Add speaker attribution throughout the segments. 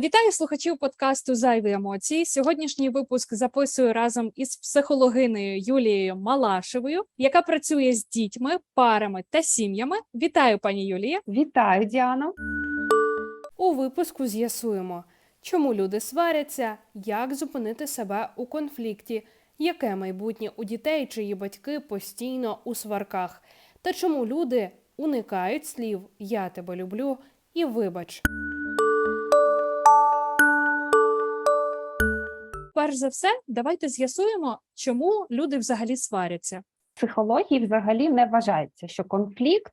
Speaker 1: Вітаю слухачів подкасту Зайві емоції. Сьогоднішній випуск записую разом із психологинею Юлією Малашевою, яка працює з дітьми, парами та сім'ями. Вітаю, пані Юлія.
Speaker 2: Вітаю, Діано.
Speaker 3: У випуску з'ясуємо, чому люди сваряться, як зупинити себе у конфлікті, яке майбутнє у дітей, чиї батьки постійно у сварках, та чому люди уникають слів Я тебе люблю і вибач.
Speaker 1: Перш за все, давайте з'ясуємо, чому люди взагалі сваряться.
Speaker 2: Психології взагалі не вважається, що конфлікт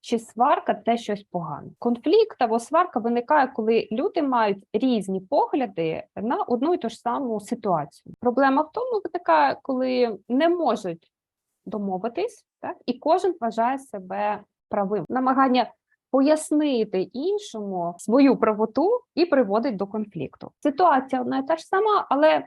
Speaker 2: чи сварка це щось погане. Конфлікт або сварка виникає, коли люди мають різні погляди на одну і ту ж саму ситуацію. Проблема в тому виникає, коли не можуть домовитись, так і кожен вважає себе правим. Намагання пояснити іншому свою правоту і приводить до конфлікту. Ситуація одна і та ж сама, але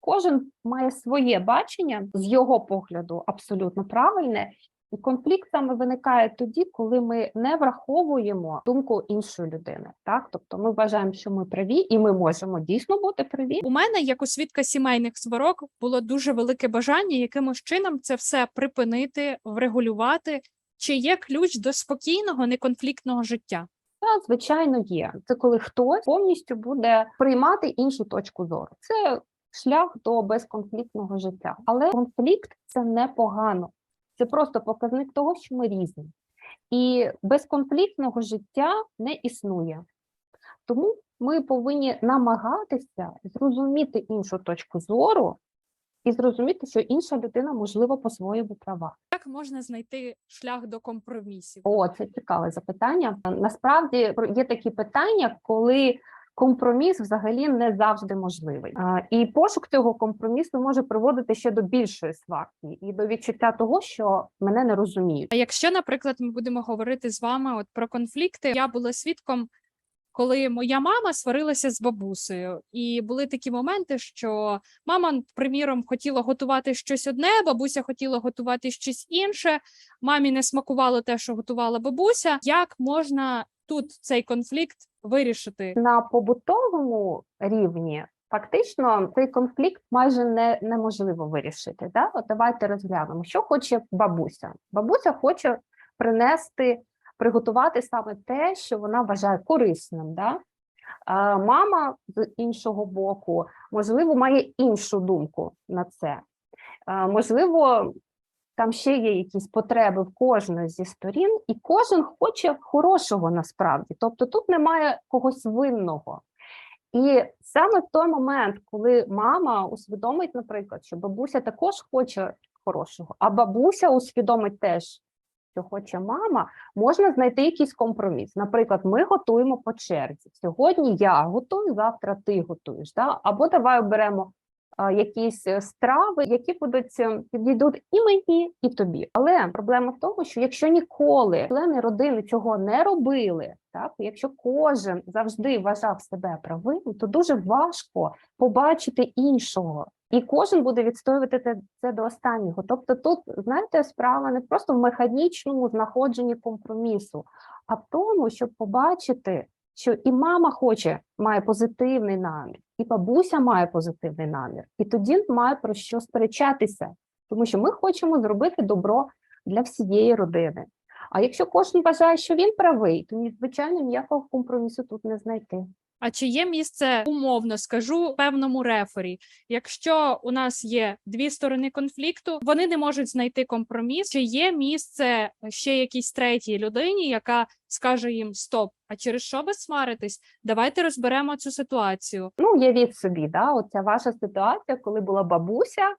Speaker 2: кожен має своє бачення з його погляду абсолютно правильне. І конфлікт саме виникає тоді, коли ми не враховуємо думку іншої людини. Так, тобто ми вважаємо, що ми праві, і ми можемо дійсно бути праві.
Speaker 1: У мене, як у свідка сімейних сварок, було дуже велике бажання якимось чином це все припинити, врегулювати. Чи є ключ до спокійного, неконфліктного життя?
Speaker 2: Та, звичайно, є. Це коли хтось повністю буде приймати іншу точку зору. Це шлях до безконфліктного життя. Але конфлікт це не погано. Це просто показник того, що ми різні. І безконфліктного життя не існує. Тому ми повинні намагатися зрозуміти іншу точку зору і зрозуміти, що інша людина, можливо, по-своєму права.
Speaker 1: Як можна знайти шлях до компромісів?
Speaker 2: О, це цікаве запитання. Насправді є такі питання, коли компроміс взагалі не завжди можливий. І пошук цього компромісу може приводити ще до більшої сварки і до відчуття того, що мене не розуміють.
Speaker 1: А якщо, наприклад, ми будемо говорити з вами от про конфлікти, я була свідком, коли моя мама сварилася з бабусею, і були такі моменти, що мама, приміром, хотіла готувати щось одне, бабуся хотіла готувати щось інше. Мамі не смакувало те, що готувала бабуся. Як можна тут цей конфлікт вирішити?
Speaker 2: На побутовому рівні фактично цей конфлікт майже не, неможливо вирішити. Да? От давайте розглянемо, що хоче бабуся. Бабуся хоче принести, приготувати саме те, що вона вважає корисним. Да? Мама з іншого боку, можливо, має іншу думку на це. Можливо, там ще є якісь потреби в кожної зі сторін, і кожен хоче хорошого насправді. Тобто тут немає когось винного. І саме в той момент, коли мама усвідомить, наприклад, що бабуся також хоче хорошого, а бабуся усвідомить теж, що хоче мама, можна знайти якийсь компроміс. Наприклад, ми готуємо по черзі. Сьогодні я готую, завтра ти готуєш. Да? Або давай оберемо якісь е, страви, які будуть е, підійдуть і мені, і тобі. Але проблема в тому, що якщо ніколи члени родини цього не робили, так якщо кожен завжди вважав себе правим, то дуже важко побачити іншого. І кожен буде відстоювати це, це до останнього. Тобто, тут знаєте, справа не просто в механічному знаходженні компромісу, а в тому, щоб побачити, що і мама хоче, має позитивний намір, і бабуся має позитивний намір, і тоді має про що сперечатися, тому що ми хочемо зробити добро для всієї родини. А якщо кожен вважає, що він правий, то звичайно ніякого компромісу тут не знайти.
Speaker 1: А чи є місце умовно скажу певному рефері? Якщо у нас є дві сторони конфлікту, вони не можуть знайти компроміс. Чи є місце ще якійсь третій людині, яка скаже їм Стоп, а через що ви сваритесь? Давайте розберемо цю ситуацію.
Speaker 2: Ну, уявіть собі, да, оця ваша ситуація, коли була бабуся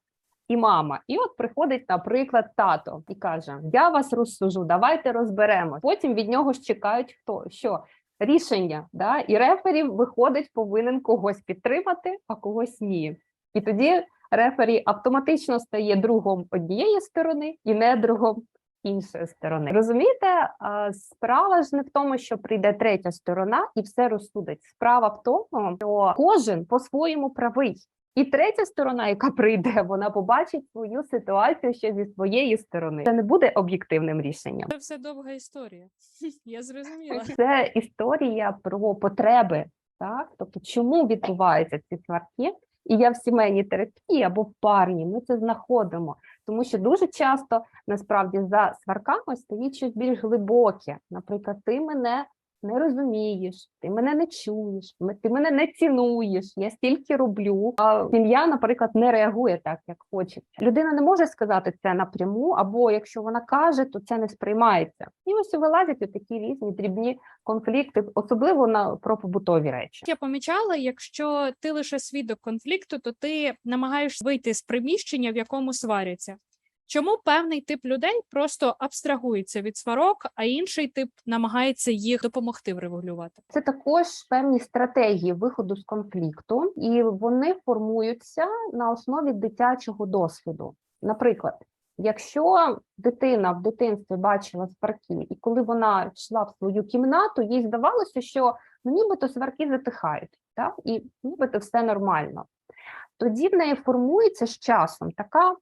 Speaker 2: і мама. І от приходить, наприклад, тато і каже: Я вас розсужу, давайте розберемо. Потім від нього ж чекають хто що рішення, да? і рефері виходить, повинен когось підтримати, а когось ні. І тоді рефері автоматично стає другом однієї сторони і не другом іншої сторони. Розумієте, справа ж не в тому, що прийде третя сторона і все розсудить. Справа в тому, що кожен по-своєму правий. І третя сторона, яка прийде, вона побачить свою ситуацію ще зі своєї сторони. Це не буде об'єктивним рішенням.
Speaker 1: Це все довга історія. Я зрозуміла.
Speaker 2: Це історія про потреби Так? Тобто, чому відбуваються ці сварки? І я в сімейній терапії або в парній, ми це знаходимо, тому що дуже часто насправді за сварками стоїть щось більш глибоке. Наприклад, ти мене не розумієш, ти мене не чуєш, ти мене не цінуєш, я стільки роблю. А сім'я, наприклад, не реагує так, як хочеться. Людина не може сказати це напряму, або якщо вона каже, то це не сприймається. І ось вилазять такі різні дрібні конфлікти, особливо на про побутові речі.
Speaker 1: Я помічала, якщо ти лише свідок конфлікту, то ти намагаєшся вийти з приміщення, в якому сваряться. Чому певний тип людей просто абстрагується від сварок, а інший тип намагається їх допомогти врегулювати?
Speaker 2: Це також певні стратегії виходу з конфлікту, і вони формуються на основі дитячого досвіду. Наприклад, якщо дитина в дитинстві бачила сварки, і коли вона йшла в свою кімнату, їй здавалося, що ну, нібито сварки затихають, так? і нібито все нормально. Тоді в неї формується з часом така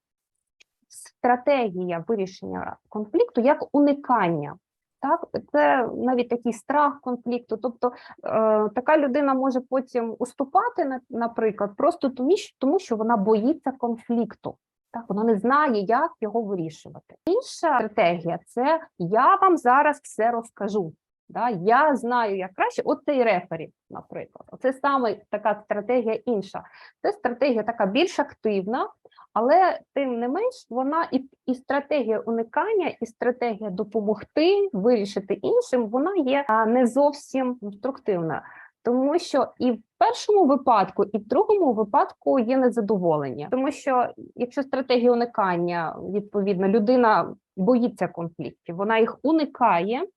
Speaker 2: стратегія вирішення конфлікту як уникання. Так, це навіть такий страх конфлікту. Тобто е, така людина може потім уступати, наприклад, просто тому, тому що вона боїться конфлікту. Так, вона не знає, як його вирішувати. Інша стратегія це я вам зараз все розкажу. Да? Я знаю як краще. От цей рефері, наприклад. Це саме така стратегія інша. Це стратегія така більш активна, але тим не менш вона і, і стратегія уникання, і стратегія допомогти вирішити іншим, вона є не зовсім конструктивна. Тому що і в першому випадку, і в другому випадку є незадоволення, тому що якщо стратегія уникання, відповідно, людина боїться конфліктів, вона їх уникає,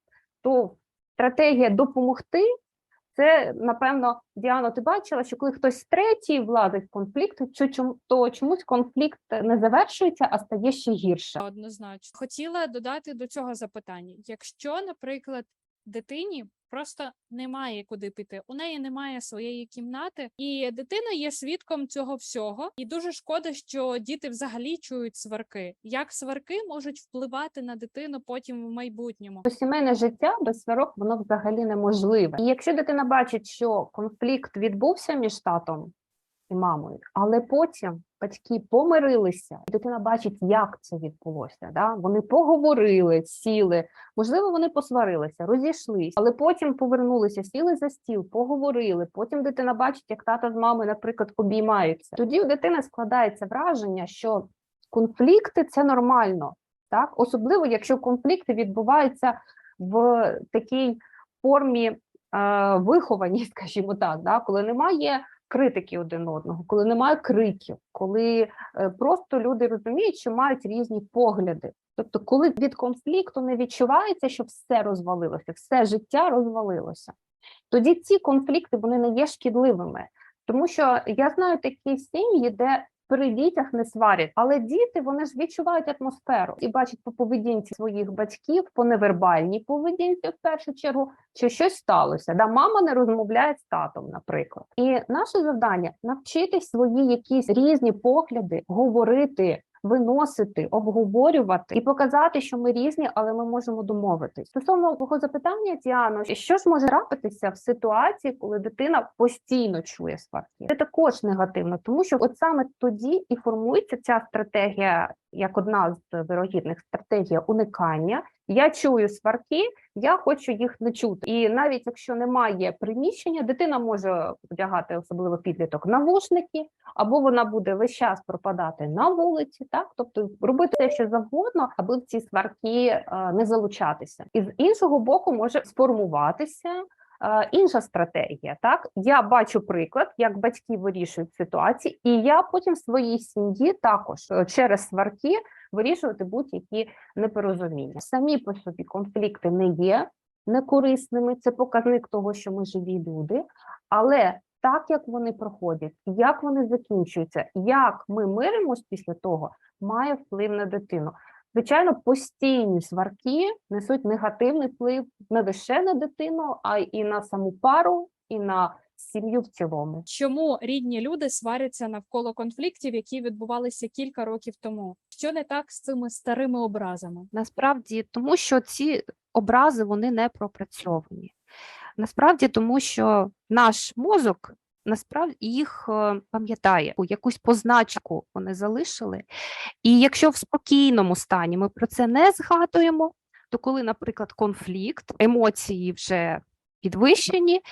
Speaker 2: то стратегія допомогти це напевно Діано. Ти бачила, що коли хтось третій влазить в конфлікт, то чому- то чомусь конфлікт не завершується, а стає ще гірше.
Speaker 1: Однозначно. Хотіла додати до цього запитання: якщо, наприклад, дитині просто немає куди піти, у неї немає своєї кімнати, і дитина є свідком цього всього. І дуже шкода, що діти взагалі чують сварки. Як сварки можуть впливати на дитину потім в майбутньому?
Speaker 2: Сімейне життя без сварок воно взагалі неможливе. І якщо дитина бачить, що конфлікт відбувся між татом і мамою, але потім батьки помирилися, і дитина бачить, як це відбулося. Да? Вони поговорили, сіли, можливо, вони посварилися, розійшлися, але потім повернулися, сіли за стіл, поговорили. Потім дитина бачить, як тато з мамою, наприклад, обіймаються. Тоді у дитини складається враження, що конфлікти це нормально. Так, особливо якщо конфлікти відбуваються в такій формі е, виховані, скажімо так, да, коли немає критики один одного, коли немає криків, коли е, просто люди розуміють, що мають різні погляди. Тобто, коли від конфлікту не відчувається, що все розвалилося, все життя розвалилося, тоді ці конфлікти вони не є шкідливими. Тому що я знаю такі сім'ї, де при дітях не сварять, але діти вони ж відчувають атмосферу і бачать по поведінці своїх батьків, по невербальній поведінці, в першу чергу, що щось сталося. Да, мама не розмовляє з татом, наприклад. І наше завдання навчитись свої якісь різні погляди говорити. Виносити, обговорювати і показати, що ми різні, але ми можемо домовитись. Стосовно твого запитання, Діано, що ж може трапитися в ситуації, коли дитина постійно чує сварки? Це також негативно, тому що от саме тоді і формується ця стратегія як одна з вирогідних стратегій уникання. Я чую сварки, я хочу їх не чути. І навіть якщо немає приміщення, дитина може одягати, особливо підліток, навушники, або вона буде весь час пропадати на вулиці, так тобто робити те, що завгодно, аби в ці сварки е, не залучатися. І з іншого боку, може сформуватися. Інша стратегія, так я бачу приклад, як батьки вирішують ситуації, і я потім в своїй сім'ї також е, через сварки вирішувати будь-які непорозуміння. Самі по собі конфлікти не є некорисними, це показник того, що ми живі люди, але так як вони проходять, як вони закінчуються, як ми миримось після того, має вплив на дитину. Звичайно, постійні сварки несуть негативний вплив не лише на дитину, а й і на саму пару, і на сім'ю в цілому.
Speaker 1: Чому рідні люди сваряться навколо конфліктів, які відбувалися кілька років тому? Що не так з цими старими образами?
Speaker 2: Насправді, тому що ці образи вони не пропрацьовані. Насправді, тому що наш мозок насправді їх е, пам'ятає, якусь позначку вони залишили. І якщо в спокійному стані ми про це не згадуємо, то коли, наприклад, конфлікт, емоції вже підвищені,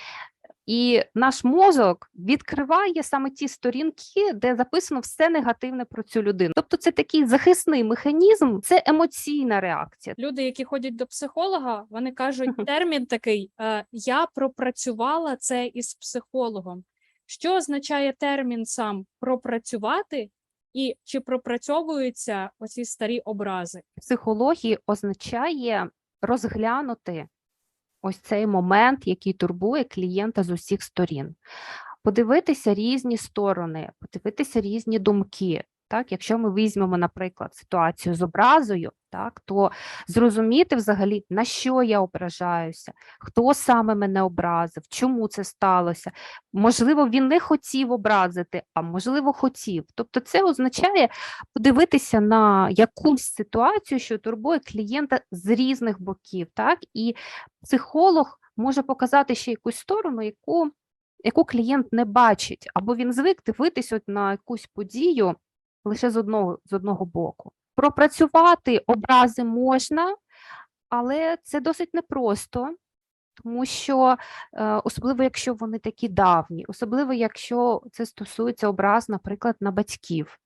Speaker 2: і наш мозок відкриває саме ті сторінки, де записано все негативне про цю людину. Тобто, це такий захисний механізм, це емоційна реакція.
Speaker 1: Люди, які ходять до психолога, вони кажуть термін такий: е, я пропрацювала це із психологом. Що означає термін сам пропрацювати, і чи пропрацьовуються оці старі образи?
Speaker 2: Психології означає розглянути ось цей момент, який турбує клієнта з усіх сторін, подивитися різні сторони, подивитися різні думки. Так, якщо ми візьмемо, наприклад, ситуацію з образою, так, то зрозуміти взагалі, на що я ображаюся, хто саме мене образив, чому це сталося. Можливо, він не хотів образити, а можливо, хотів. Тобто, це означає подивитися на якусь ситуацію, що турбує клієнта з різних боків, так, і психолог може показати ще якусь сторону, яку, яку клієнт не бачить, або він звик дивитись от на якусь подію лише з одного, з одного боку. Пропрацювати образи можна, але це досить непросто, тому що е, особливо якщо вони такі давні, особливо якщо це стосується образ, наприклад, на батьків.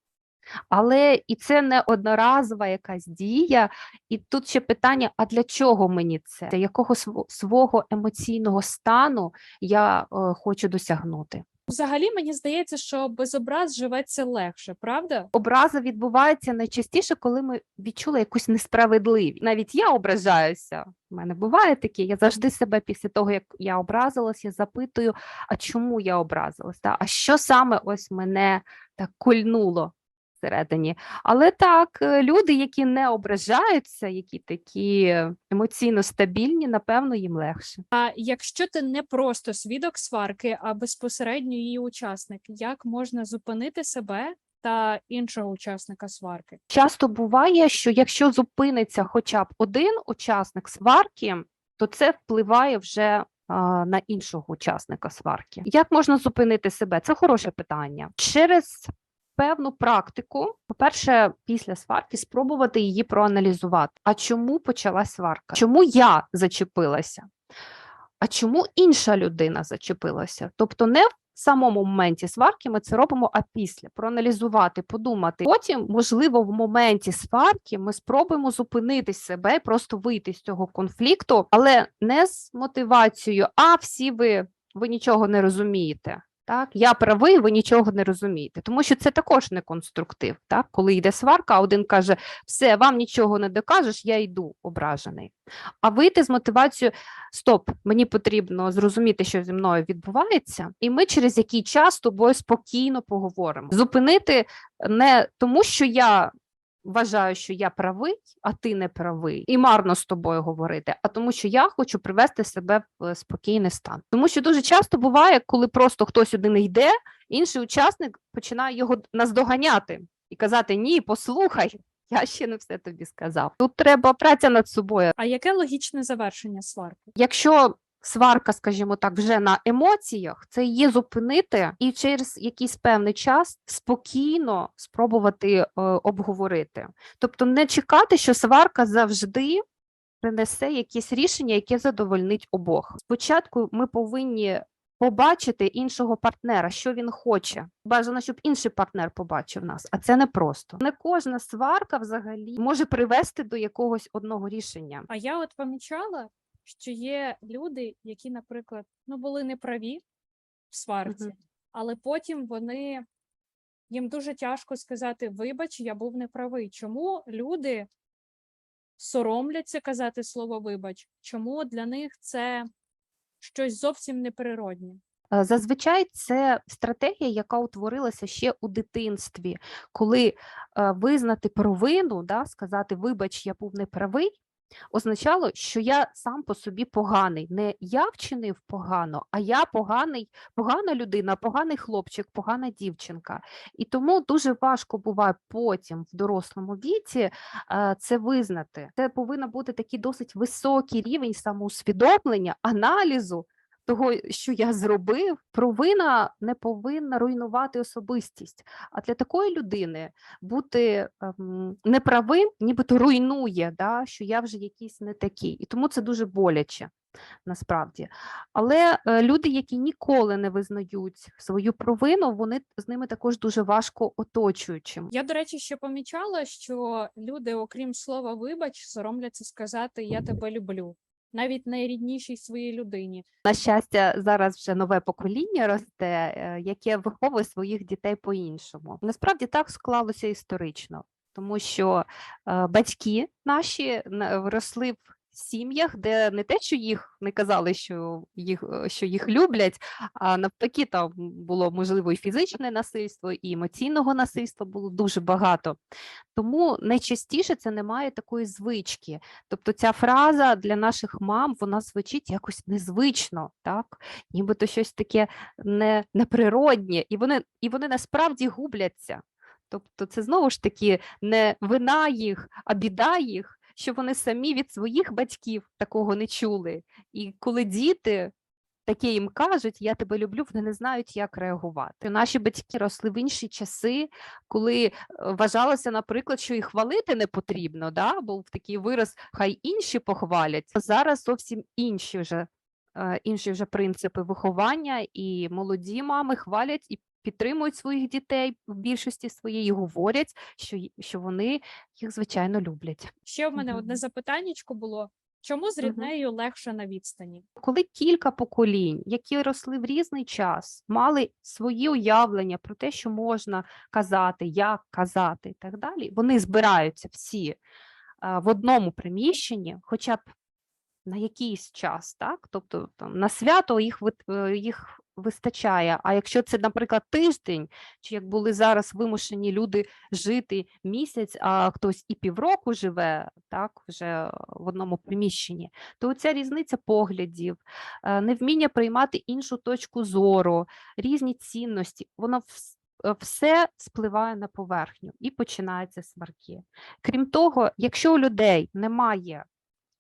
Speaker 2: Але і це не одноразова якась дія, і тут ще питання: а для чого мені це? Якого сво- свого емоційного стану я е, хочу досягнути?
Speaker 1: Взагалі, мені здається, що без образ живеться легше, правда?
Speaker 2: Образа відбувається найчастіше, коли ми відчули якусь несправедливість. Навіть я ображаюся. У мене буває таке. Я завжди себе після того, як я образилась, я запитую, а чому я образилась? Та? А що саме ось мене так кольнуло всередині? Але так, е, люди, які не ображаються, які такі емоційно стабільні, напевно, їм легше.
Speaker 1: А якщо ти не просто свідок сварки, а безпосередньо її учасник, як можна зупинити себе та іншого учасника сварки?
Speaker 2: Часто буває, що якщо зупиниться хоча б один учасник сварки, то це впливає вже а, на іншого учасника сварки. Як можна зупинити себе? Це хороше питання. Через певну практику, по-перше, після сварки спробувати її проаналізувати. А чому почалась сварка? Чому я зачепилася? А чому інша людина зачепилася? Тобто не в самому моменті сварки ми це робимо, а після проаналізувати, подумати. Потім, можливо, в моменті сварки ми спробуємо зупинити себе і просто вийти з цього конфлікту, але не з мотивацією, а всі ви, ви нічого не розумієте. Так, я правий, ви нічого не розумієте, тому що це також не конструктив. Так, коли йде сварка, один каже: все, вам нічого не докажеш, я йду ображений. А вийти з мотивацією стоп, мені потрібно зрозуміти, що зі мною відбувається, і ми через який час з тобою спокійно поговоримо. Зупинити не тому, що я вважаю, що я правий, а ти не правий, і марно з тобою говорити, а тому, що я хочу привести себе в е, спокійний стан. Тому що дуже часто буває, коли просто хтось один йде, інший учасник починає його наздоганяти і казати: Ні, послухай. Я ще не все тобі сказав. Тут треба праця над собою.
Speaker 1: А яке логічне завершення сварки?
Speaker 2: Якщо сварка, скажімо так, вже на емоціях, це її зупинити і через якийсь певний час спокійно спробувати е, обговорити. Тобто не чекати, що сварка завжди принесе якесь рішення, яке задовольнить обох. Спочатку ми повинні побачити іншого партнера, що він хоче. Бажано, щоб інший партнер побачив нас, а це непросто. Не кожна сварка взагалі може привести до якогось одного рішення.
Speaker 1: А я от помічала, що є люди, які, наприклад, ну були неправі в сварці,
Speaker 2: Мгм.
Speaker 1: але потім вони їм дуже тяжко сказати: вибач, я був неправий. Чому люди соромляться казати слово вибач? Чому для них це щось зовсім неприроднє?
Speaker 2: Е, Зазвичай це стратегія, яка утворилася ще у дитинстві, коли е, визнати провину, да, сказати вибач, я був неправий, означало, що я сам по собі поганий. Не я вчинив погано, а я поганий, погана людина, поганий хлопчик, погана дівчинка. І тому дуже важко буває потім в дорослому віці е, це визнати. Це повинен бути такий досить високий рівень самоусвідомлення, аналізу того, що я зробив, провина не повинна руйнувати особистість. А для такої людини бути ем, неправим, нібито руйнує, да, що я вже якийсь не такий. І тому це дуже боляче. Насправді, але е, люди, які ніколи не визнають свою провину, вони з ними також дуже важко оточуючим.
Speaker 1: Я, до речі, ще помічала, що люди, окрім слова вибач, соромляться сказати Я тебе люблю, навіть найріднішій своїй людині.
Speaker 2: На щастя, зараз вже нове покоління росте, е, яке виховує своїх дітей по-іншому. Насправді так склалося історично, тому що е, батьки наші на- росли в сім'ях, де не те, що їх не казали, що їх, е, що їх люблять, а навпаки, там було можливо і фізичне насильство, і емоційного насильства було дуже багато. Тому найчастіше це немає такої звички. Тобто ця фраза для наших мам вона звучить якось незвично, так? Нібито щось таке не, неприроднє, і вони, і вони насправді губляться. Тобто це знову ж таки не вина їх, а біда їх, що вони самі від своїх батьків такого не чули. І коли діти таке їм кажуть, я тебе люблю, вони не знають, як реагувати. Наші батьки росли в інші часи, коли е, вважалося, наприклад, що і хвалити не потрібно, да? був такий вираз, хай інші похвалять. Зараз зовсім інші вже, е, інші вже принципи виховання, і молоді мами хвалять і підтримують своїх дітей в більшості своєї, говорять, що, що вони їх звичайно люблять.
Speaker 1: Ще в мене одне
Speaker 2: Мгм.
Speaker 1: запитаннячко було: чому з ріднею легше на відстані?
Speaker 2: коли кілька поколінь, які росли в різний час, мали свої уявлення про те, що можна казати, як казати і так далі, вони збираються всі а, в одному приміщенні, хоча б на якийсь час, так? Тобто там, на свято їх, е, їх вистачає. А якщо це, наприклад, тиждень, чи як були зараз вимушені люди жити місяць, а хтось і півроку живе, так, вже в одному приміщенні, то ця різниця поглядів, е, невміння приймати іншу точку зору, різні цінності, воно е, все спливає на поверхню і починаються сварки. Крім того, якщо у людей немає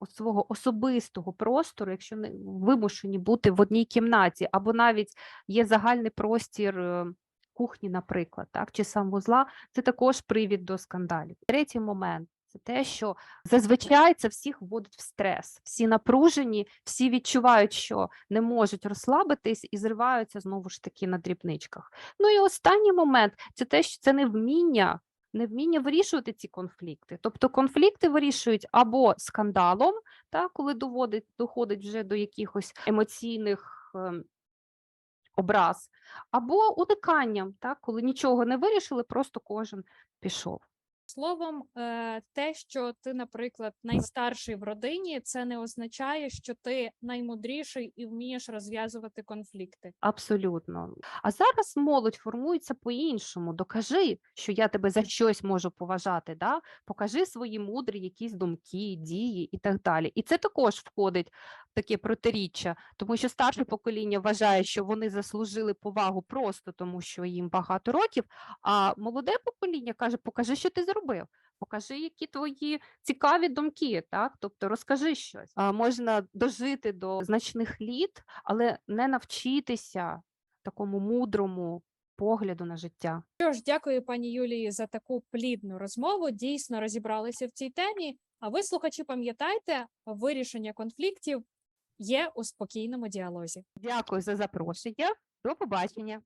Speaker 2: свого особистого простору, якщо не вимушені бути в одній кімнаті, або навіть є загальний простір е, кухні, наприклад, так, чи санвузла, це також привід до скандалів. Третій момент це те, що зазвичай це всіх вводить в стрес. Всі напружені, всі відчувають, що не можуть розслабитись і зриваються знову ж таки на дрібничках. Ну і останній момент це те, що це невміння. Невміння вирішувати ці конфлікти. Тобто конфлікти вирішують або скандалом, та, коли доводить, доходить вже до якихось емоційних ем, образ, або униканням, коли нічого не вирішили, просто кожен пішов.
Speaker 1: Словом, е, те, що ти, наприклад, найстарший в родині, це не означає, що ти наймудріший і вмієш розв'язувати конфлікти.
Speaker 2: Абсолютно. А зараз молодь формується по-іншому. Докажи, що я тебе за щось можу поважати. Да? Покажи свої мудрі якісь думки, дії і так далі. І це також входить в таке протиріччя, тому що старше покоління вважає, що вони заслужили повагу просто тому, що їм багато років. А молоде покоління каже: покажи, що ти зробив. Покажи, які твої цікаві думки, так? Тобто розкажи щось. А, можна дожити до значних літ, але не навчитися такому мудрому погляду на життя.
Speaker 1: Що ж, дякую пані Юлії за таку плідну розмову. Дійсно розібралися в цій темі. А ви, слухачі, пам'ятайте, вирішення конфліктів є у спокійному діалозі.
Speaker 2: Дякую за запрошення. До побачення.